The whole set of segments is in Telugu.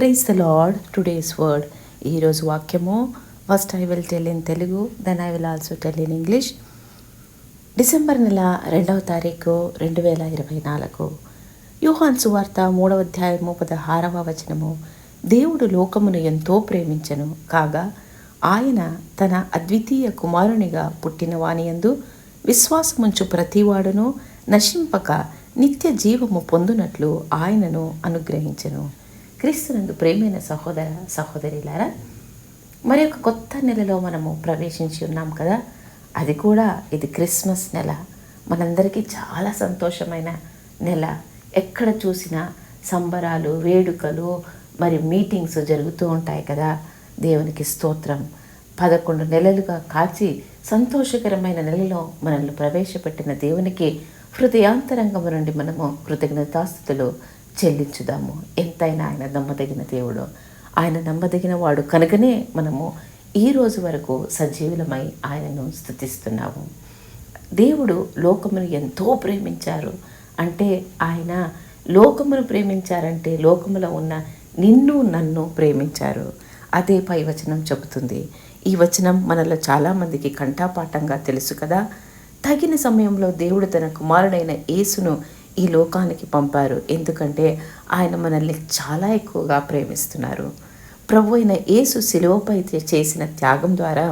Praise the Lord today's word ఈరోజు వాక్యము. First I will tell in Telugu then I will also tell in English December నెల రెండవ తారీఖు రెండు వేల ఇరవై నాలుగు. యూహాన్ సువార్త మూడవ అధ్యాయము పదహారవ వచనము. దేవుడు లోకమును ఎంతో ప్రేమించను. కాగా ఆయన తన అద్వితీయ కుమారునిగా పుట్టిన వానియందు విశ్వాసముంచు ప్రతివాడును నశింపక నిత్య జీవము పొందునట్లు ఆయనను అనుగ్రహించను. క్రీస్తునందు ప్రేమైన సహోదర సహోదరిలారా మరి ఒక కొత్త నెలలో మనము ప్రవేశించి ఉన్నాం కదా? అది కూడా ఇది క్రిస్మస్ నెల. మనందరికీ చాలా సంతోషమైన నెల. ఎక్కడ చూసినా సంబరాలు వేడుకలు మరి మీటింగ్స్ జరుగుతూ ఉంటాయి కదా? దేవునికి స్తోత్రం. పదకొండు నెలలుగా కాచి సంతోషకరమైన నెలలో మనల్ని ప్రవేశపెట్టిన దేవునికి హృదయాంతరంగము నుండి మనము కృతజ్ఞతాస్థుతులు చెల్లించుదాము. ఎంతైనా ఆయన నమ్మదగిన దేవుడు. ఆయన నమ్మదగిన వాడు కనుకనే మనము ఈ రోజు వరకు సజీవులమై ఆయనను స్థుతిస్తున్నాము. దేవుడు లోకమును ఎంతో ప్రేమించారు. అంటే ఆయన లోకమును ప్రేమించారంటే లోకములో ఉన్న నిన్ను నన్ను ప్రేమించారు. అదే పై వచనం చెబుతుంది. ఈ వచనం మనలో చాలామందికి కంఠాపాఠంగా తెలుసు కదా. తగిన సమయంలో దేవుడు తన కుమారుడైన యేసును ఈ లోకానికి పంపారు. ఎందుకంటే ఆయన మనల్ని చాలా ఎక్కువగా ప్రేమిస్తున్నారు. ప్రభు అయిన యేసు శిలువపై చేసిన త్యాగం ద్వారా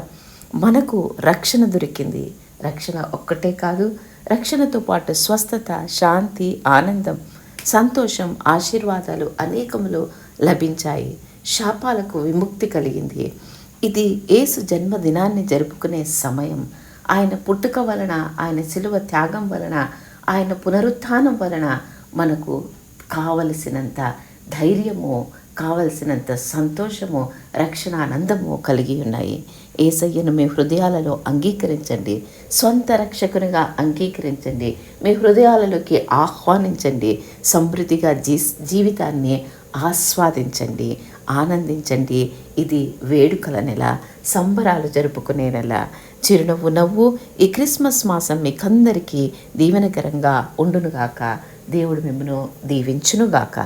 మనకు రక్షణ దొరికింది. రక్షణ ఒక్కటే కాదు రక్షణతో పాటు స్వస్థత శాంతి ఆనందం సంతోషం ఆశీర్వాదాలు అనేకములు లభించాయి. శాపాలకు విముక్తి కలిగింది. ఇది యేసు జన్మదినాన్ని జరుపుకునే సమయం. ఆయన పుట్టుక వలన ఆయన శిలువ త్యాగం వలన ఆయన పునరుత్థానం వలన మనకు కావలసినంత ధైర్యము కావలసినంత సంతోషము రక్షణ ఆనందము కలిగి ఉన్నాయి. ఏసయ్యను మీ హృదయాలలో అంగీకరించండి. సొంత రక్షకునిగా అంగీకరించండి. మీ హృదయాలలోకి ఆహ్వానించండి. సమృద్ధిగా జీ జీవితాన్ని ఆస్వాదించండి. ఆనందించండి. ఇది వేడుకల నెల సంబరాలు జరుపుకునే నెల. చిరునవ్వు నవ్వు ఈ క్రిస్మస్ మాసం మీకందరికీ దీవెనకరంగా ఉండునుగాక. దేవుడు మిమ్మను దీవించునుగాక.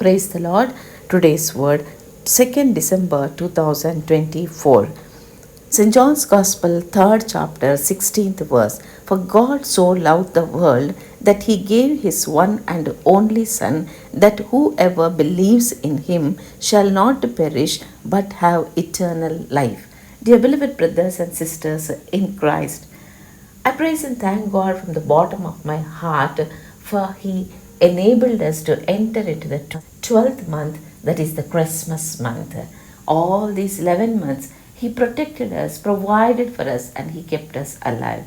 Praise the Lord today's word second December two thousand twenty four Saint John's gospel third chapter sixteenth verse for God so love the world that he gave his one and only Son, that whoever believes in him shall not perish but have eternal life. Dear beloved brothers and sisters in Christ, I praise and thank God from the bottom of my heart for he enabled us to enter into the 12th month, that is the Christmas month. All these 11 months, he protected us, provided for us, and He kept us alive.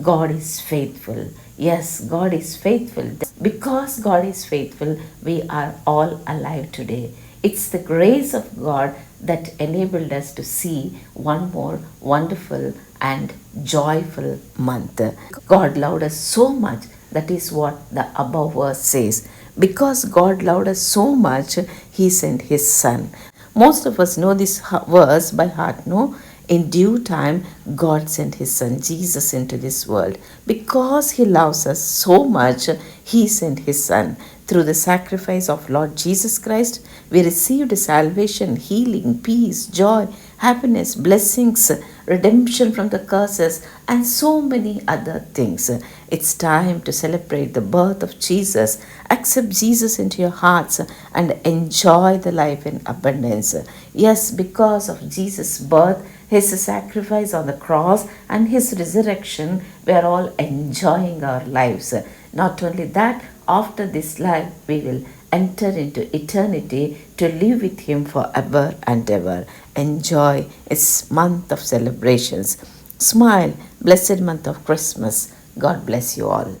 God is faithful. Yes, God is faithful. Because God is faithful, we are all alive today. It's the grace of God that enabled us to see one more wonderful and joyful month. God loved us so much. That is what the above verse says. Because God loved us so much, He sent His Son. Most of us know this verse by heart, no? In due time, God sent His Son Jesus into this world. Because He loves us so much, He sent His Son. Through the sacrifice of Lord Jesus Christ, we received salvation, healing, peace, joy, happiness, blessings, redemption from the curses, and so many other things. It's time to celebrate the birth of Jesus. Accept Jesus into your hearts and enjoy the life in abundance. Yes, because of Jesus' birth, his sacrifice on the cross, and his resurrection, we are all enjoying our lives. Not only that, after this life, we will enter into eternity to live with him forever and ever. Enjoy its month of celebrations. Smile, blessed month of Christmas. God bless you all.